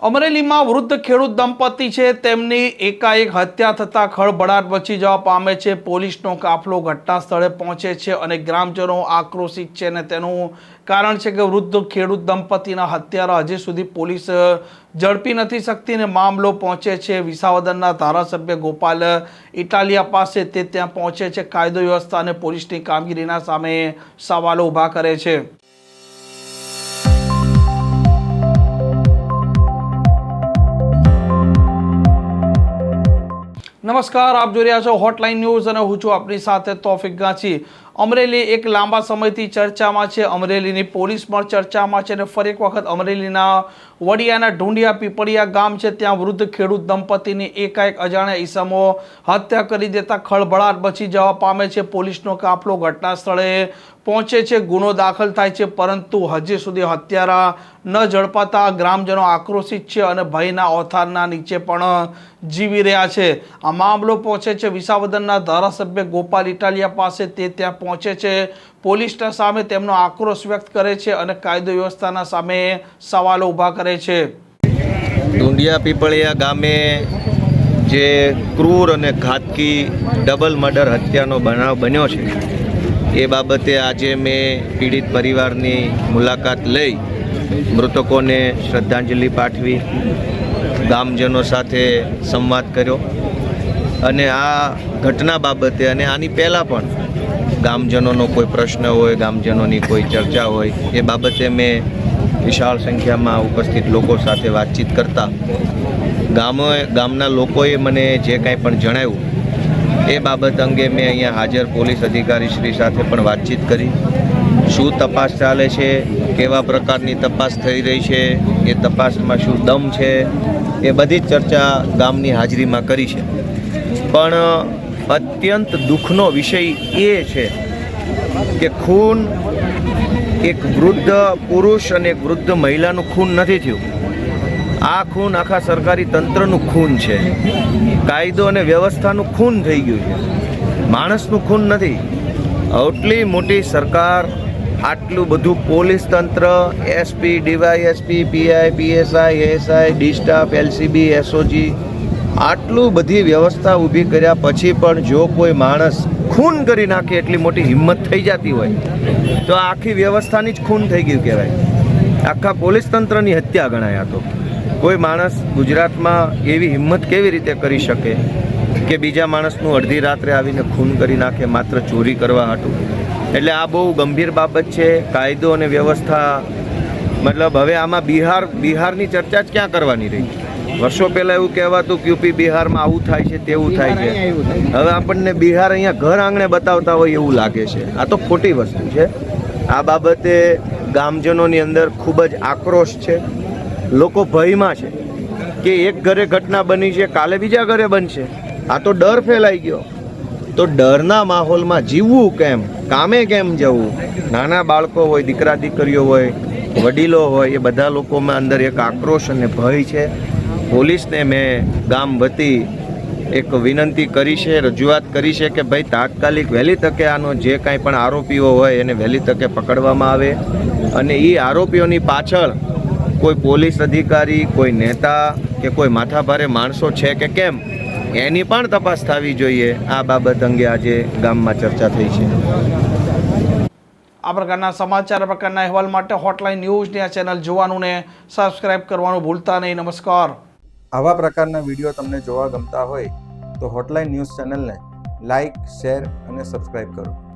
અમરેલીમાં વૃદ્ધ ખેડૂત દંપતી છે. તેમની એકાએક હત્યા થતાં ખળભળાટ મચી જવા પામે છે. પોલીસનો કાફલો ઘટના સ્થળે પહોંચે છે અને ગ્રામજનો આક્રોશિત છે અને તેનું કારણ છે કે વૃદ્ધ ખેડૂત દંપતીના હત્યારા હજી સુધી પોલીસ ઝડપી નથી શકતી અને મામલો પહોંચે છે. વિસાવદરના ધારાસભ્ય ગોપાલ, ઇટાલિયા પાસે તે ત્યાં પહોંચે છે. કાયદો વ્યવસ્થા અને પોલીસની કામગીરીના સામે સવાલો ઊભા કરે છે. નમસ્કાર, આપ જોઈ રહ્યા છો હોટલાઇન ન્યૂઝ અને હું છું આપની સાથે તોફિક ગાંચી અમરેલી એક લાંબા સમયથી ચર્ચામાં છે. અમરેલીની પોલીસ પણ ચર્ચામાં છે અને ફરી એક વખત અમરેલીના વડિયાના ઢુંડિયા પીપળિયા ગામ છે. ત્યાં વૃદ્ધ ખેડૂત દંપતીની એકાએક અજાણ્યા ઈસમો હત્યા કરી દેતા ખળભળાટ બચી જવા પામે છે. પોલીસનો કાફલો ઘટના સ્થળે પહોંચે છે, ગુનો દાખલ થાય છે, પરંતુ હજી સુધી હત્યારા ન ઝડપાતા ગ્રામજનો આક્રોશિત છે અને ભયના ઓથારના નીચે પણ જીવી રહ્યા છે. આ મામલો પહોંચે છે વિસાવદનના ધારાસભ્ય ગોપાલ ઇટાલિયા પાસે. તે ત્યાં પહોંચે છે. પોલીસના સામે તેમનો આક્રોશ વ્યક્ત કરે છે અને કાયદો વ્યવસ્થાના સામે સવાલો ઊભા કરે છે. ડુંડિયા પીપળિયા ગામે જે ક્રૂર અને ઘાતકી ડબલ મર્ડર હત્યાનો બનાવ બન્યો છે. એ બાબતે આજે મેં પીડિત પરિવારની મુલાકાત લઈ મૃતકોને શ્રદ્ધાંજલિ પાઠવી, ગામજનો સાથે સંવાદ કર્યો. અને આ ઘટના બાબતે અને આની પહેલાં પણ ગામજનોનો કોઈ પ્રશ્ન હોય, ગામજનોની કોઈ ચર્ચા હોય, એ બાબતે મેં વિશાળ સંખ્યામાં ઉપસ્થિત લોકો સાથે વાતચીત કરતા. ગામો ગામના લોકોએ મને જે કાંઈ પણ જણાવ્યું એ બાબત અંગે મેં અહીંયા હાજર પોલીસ અધિકારી શ્રી સાથે પણ વાતચીત કરી. શું તપાસ ચાલે છે? કેવા પ્રકારની તપાસ થઈ રહી છે? એ તપાસમાં શું દમ છે? એ બધી જ ચર્ચા ગામની હાજરીમાં કરી છે. પણ અત્યંત દુઃખનો વિષય એ છે કે ખૂન એક વૃદ્ધ પુરુષ અને એક વૃદ્ધ મહિલાનું ખૂન નથી થયું. આ ખૂન આખા સરકારી તંત્રનું ખૂન છે. કાયદો અને વ્યવસ્થાનું ખૂન થઈ ગયું છે. માણસનું ખૂન નથી. આટલી મોટી સરકાર, આટલું બધું પોલીસ તંત્ર, SP, DYSP, PI, PSI, ASI, D staff, LCB, SOG, આટલું બધી વ્યવસ્થા ઊભી કર્યા પછી પણ જો કોઈ માણસ ખૂન કરી નાખે એટલી મોટી હિંમત થઈ જતી હોય, તો આખી વ્યવસ્થાની જ ખૂન થઈ ગયું કહેવાય. આખા પોલીસ તંત્રની હત્યા ગણાય આ તો. કોઈ માણસ ગુજરાતમાં એવી હિંમત કેવી રીતે કરી શકે કે બીજા માણસનું અડધી રાત્રે આવીને ખૂન કરી નાખે માત્ર ચોરી કરવા હાટું? એટલે આ બહુ ગંભીર બાબત છે. કાયદો અને વ્યવસ્થા મતલબ હવે આમાં બિહાર બિહારની ચર્ચા જ ક્યાં કરવાની રહી? વર્ષો પહેલાં એવું કહેવાતું કે યુપી બિહારમાં આવું થાય છે તેવું થાય છે. હવે આપણને બિહાર અહીંયા ઘર આંગણે બતાવતા હોય એવું લાગે છે. આ તો ખોટી વસ્તુ છે. આ બાબતે ગામજનોની અંદર ખૂબ જ આક્રોશ છે. લોકો ભયમાં છે કે એક ઘરે ઘટના બની છે, કાલે બીજા ઘરે બનશે. આ તો ડર ફેલાઈ ગયો. તો ડરના માહોલમાં જીવવું કેમ? કામે કેમ જવું? નાના બાળકો હોય, દીકરા દીકરીઓ હોય, વડીલો હોય, એ બધા લોકોમાં અંદર એક આક્રોશ અને ભય છે. પોલીસને મેં ગામ વતી એક વિનંતી કરી છે, રજૂઆત કરી છે કે ભાઈ, તાત્કાલિક વહેલી તકે આનો જે કાંઈ પણ આરોપીઓ હોય એને વહેલી તકે પકડવામાં આવે. અને એ આરોપીઓની પાછળ કોઈ પોલીસ અધિકારી કોઈ નેતા કે કોઈ માથાભારે માણસો છે કે કેમ? એની પણ તપાસ થવી જોઈએ. આ બાબત અંગે આજે ગામમાં ચર્ચા થઈ છે. આ પ્રકારના સમાચાર પ્રકારના અહેવાલ માટે હોટલાઇન ન્યૂઝની આ ચેનલ જોવાનું ને સબસ્ક્રાઇબ કરવાનું ભૂલતા નહીં. નમસ્કાર. આવા પ્રકારના વીડિયો તમને જોવા ગમતા હોય તો હોટલાઇન ન્યૂઝ ચેનલને લાઇક શેર અને સબસ્ક્રાઇબ કરો.